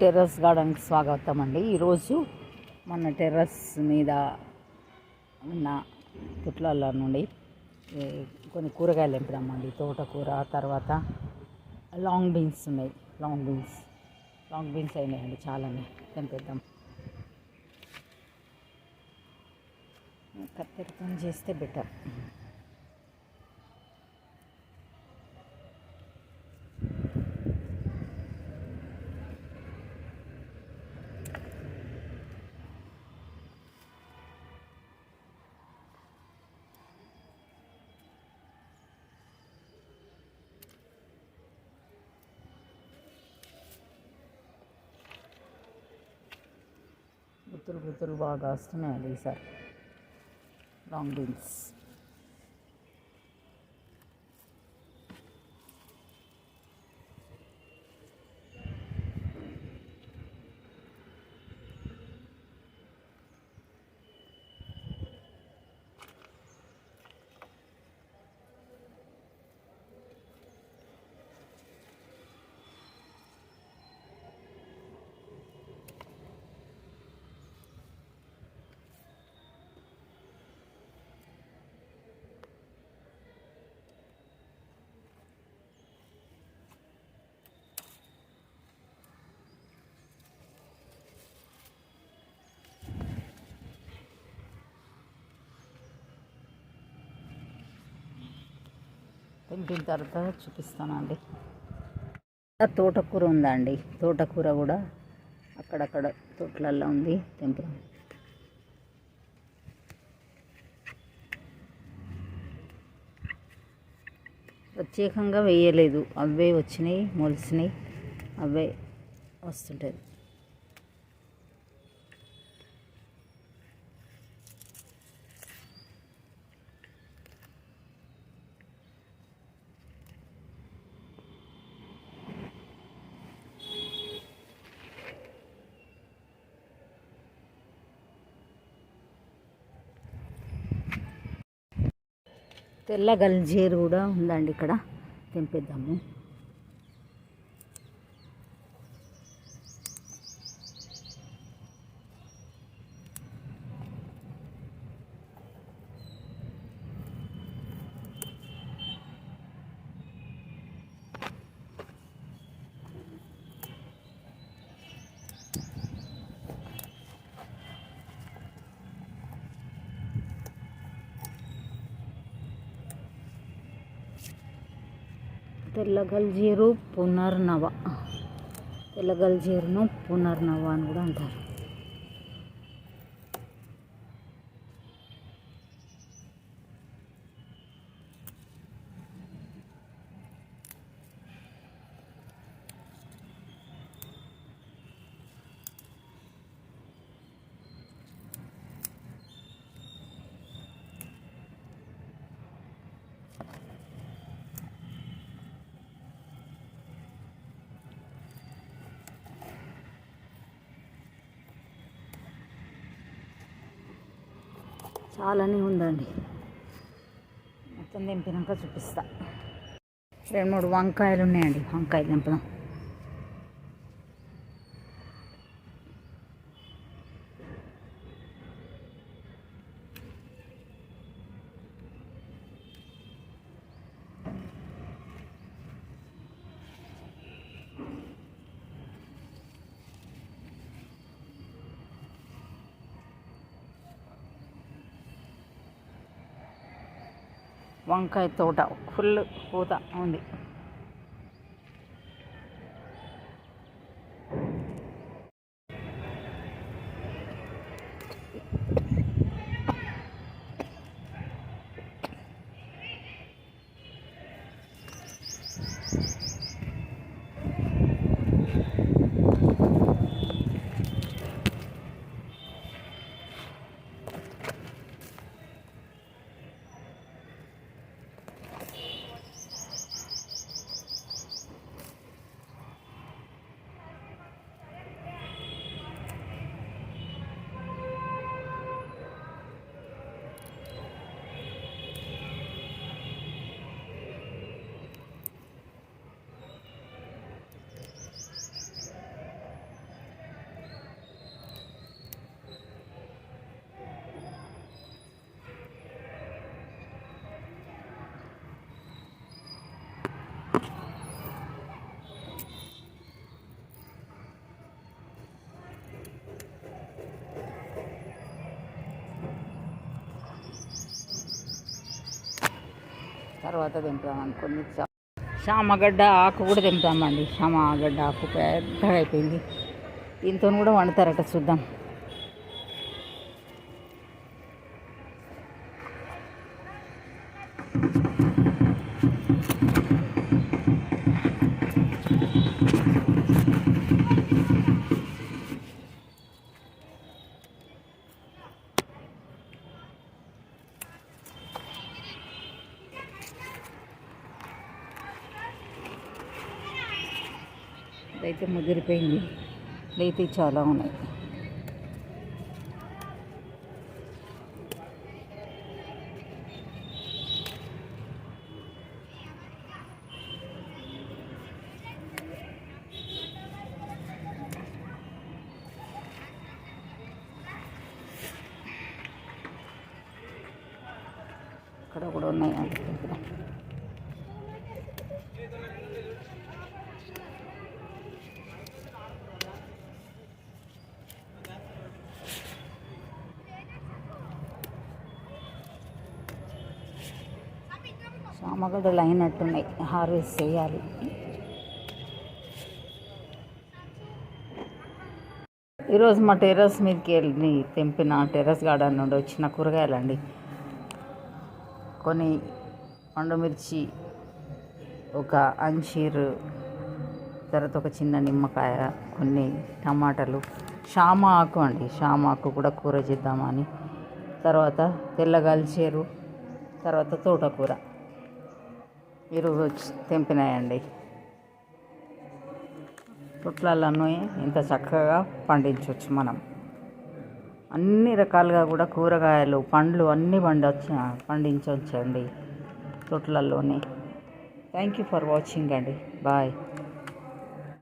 Terrace గార్డెన్కి స్వాగతం అండి ఈరోజు మన టెర్రస్ మీద ఉన్న పుట్లల నుండి కొన్ని కూరగాయలు తెంపినామండి తోటకూర తర్వాత లాంగ్ బీన్స్ ఉన్నాయి. లాంగ్ బీన్స్ లాంగ్ బీన్స్ అయినాయండి చాలానే తెంపేద్దాం. కత్తెరతో చేస్తే బెటర్. గుత్తులు గుత్తులు బాగా వస్తున్నాయండి ఈసారి. లాంగ్ బీన్స్ తెంపిన తర్వాత చూపిస్తానండి. తోటకూర ఉందండి. తోటకూర కూడా అక్కడక్కడ తోటలల్లో ఉంది తెంపుదాం. ప్రత్యేకంగా వేయలేదు. అవే వచ్చినాయి మొలిసినాయి అవే వస్తుంటుంది తెల్ల గల్జేరు కూడా ఉందండి ఇక్కడ. తెంపేద్దాము. తెల్ల గల్జీరు పునర్నవ తెల్ల గల్జీరును పునర్నవ అని కూడా అంటారు చాలానే ఉందండి. మొత్తం దింపినాక చూపిస్తా. రెండు మూడు వంకాయలు ఉన్నాయండి వంకాయలు తెంపడం వంకాయ తోట ఫుల్ పూత ఉంది. తర్వాత తెంపుదాం అనుకుని శామగడ్డ ఆకు కూడా తెంపుతామండి శామగడ్డ ఆకు పెద్దగా అయిపోయింది. దీంతో కూడా వండుతారట చూద్దాం. అయితే ముదిరిపోయింది. ఇదైతే చాలా ఉన్నాయి. ఇక్కడ కూడా ఉన్నాయి. అండి అయినట్టున్నాయి హార్వెస్ట్ చేయాలి. ఈరోజు మా టెర్రస్ మీదకి వెళ్ళి తెంపిన టెర్రస్ గార్డెన్ నుండి వచ్చిన కూరగాయలండి. కొన్ని పండుమిర్చి ఒక అంజీర్ తర్వాత ఒక చిన్న నిమ్మకాయ కొన్ని టమాటాలు. షామ ఆకు అండి. షామ ఆకు కూడా కూర చేద్దామని. తర్వాత తెల్లగాల్చేరు తర్వాత తోటకూర. ఈరోజు వచ్చి తెంపినాయండి. పుట్లలను ఇంత చక్కగా పండించవచ్చు మనం. అన్ని రకాలుగా కూడా కూరగాయలు పండ్లు అన్నీ పండవచ్చు పండించవచ్చండి తొట్లల్లోనే. థ్యాంక్ యూ ఫర్ వాచింగ్ అండి. బాయ్